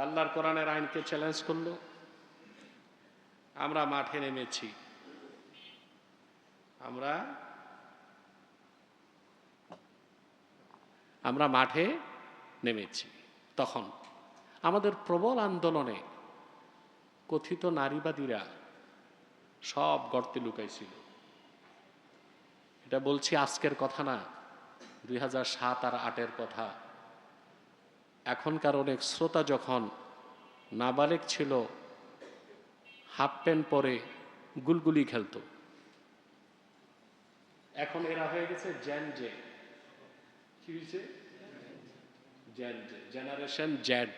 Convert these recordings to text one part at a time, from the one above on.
আল্লাহর কোরআনের আইনকে চ্যালেঞ্জ করল। আমরা মাঠে নেমেছি। আমরা আমরা মাঠে নেমেছি। তখন আমাদের প্রবল আন্দোলনে কথিত নারীবাদীরা সব গর্তে লুকাইছিল। এটা বলছি আজকের কথা না, দুই হাজার সাত আর আটের কথা। এখনকার অনেক শ্রোতা যখন নাবালেক ছিল, হাফ প্যান্ট পরে গুলগুলি খেলতো। এখন এরা হয়ে গেছে জ্যান জে। কি হয়েছে? Gen Z, generation Z.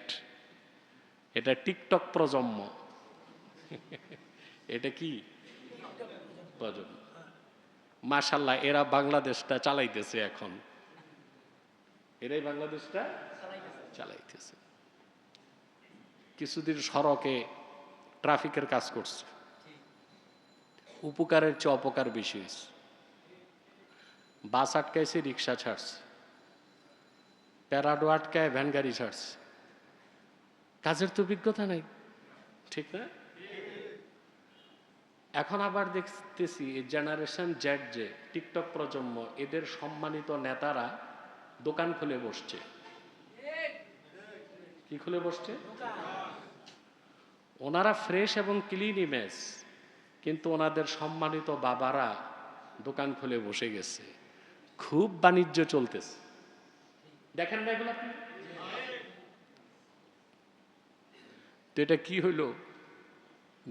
এটা টিকটক প্রজন্ম। এটা কি? প্রজন্ম। মাশাল্লাহ এরা বাংলাদেশটা চালাইতেছে এখন। এরাই বাংলাদেশটা? চালাইতেছে। কিছুদিন সড়কে ট্রাফিকের কাজ করছে। উপকারের চেয়ে অপকার বেশি হয়েছে। বাস আটকাইছে, রিক্সা ছাড়ছে। প্যারাডো আটকায়, ভ্যান গাড়ি ছাড়ছে। কাজের তো অভিজ্ঞতা নাই। ঠিক না? এখন আবার দেখতেছি জেনারেশন জেড যে টিকটক প্রজন্ম, এদের সম্মানিত নেতারা দোকান খুলে বসছে। কি খুলে বসছে? ওনারা ফ্রেশ এবং ক্লিন ইমেজ, কিন্তু ওনাদের সম্মানিত বাবারা দোকান খুলে বসে গেছে। খুব বাণিজ্য চলতেছে। দেখেন না এগুলো আপনি? তো এটা কি হইল?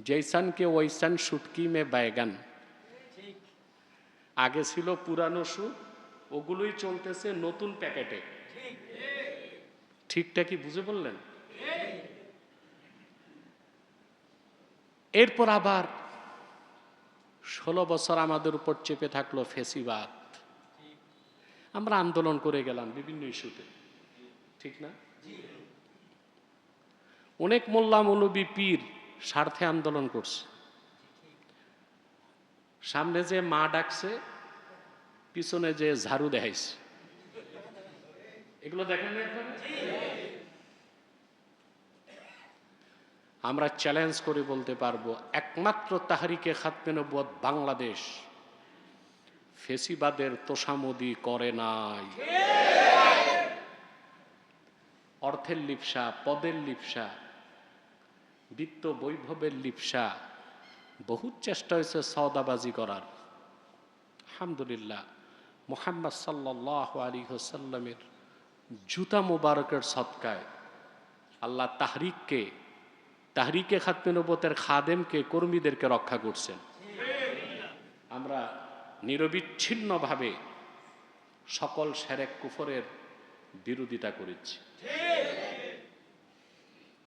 জৈসানকে ওইসান শুটকি মে বাইগান আগে ছিল পুরানো সুট ওগুলোই চলতেছে নতুন প্যাকেটে। ঠিকটা কি বুঝে বললেন? এরপর আবার ষোলো বছর আমাদের উপর চেপে থাকল ফেসিবাদ। আমরা আন্দোলন করে গেলাম বিভিন্ন ইস্যুতে। ঠিক না? অনেক মোল্লা মৌলবী পীর স্বার্থে আন্দোলন করছে। সামনে যে মা ডাকছে পিছনে যে ঝাড়ু দেখাইছে। এগুলো দেখেন? আমরা চ্যালেঞ্জ করে বলতে পারব, একমাত্র তাহারিকে খাতমে নবুয়ত বাংলাদেশ ফেসিবাদের তোষামদি করে নাই অর্থের লিপসা, পদের লিপসা, বিত্ত বৈভবের লিপসা, বহুত চেষ্টা হয়েছে সওদাবাজি করার আলহামদুলিল্লাহ, মোহাম্মদ সাল্লাহ আলী হোসাল্লামের জুতা মোবারকের সৎকায়। আল্লাহ তাহরিককে, তাহরিকে খাতমে নবতের খাদেমকে, কর্মীদেরকে রক্ষা করছেন। আমরা নিরবিচ্ছিন্নভাবে সকল সেরেক কুফরের বিরোধিতা করেছি।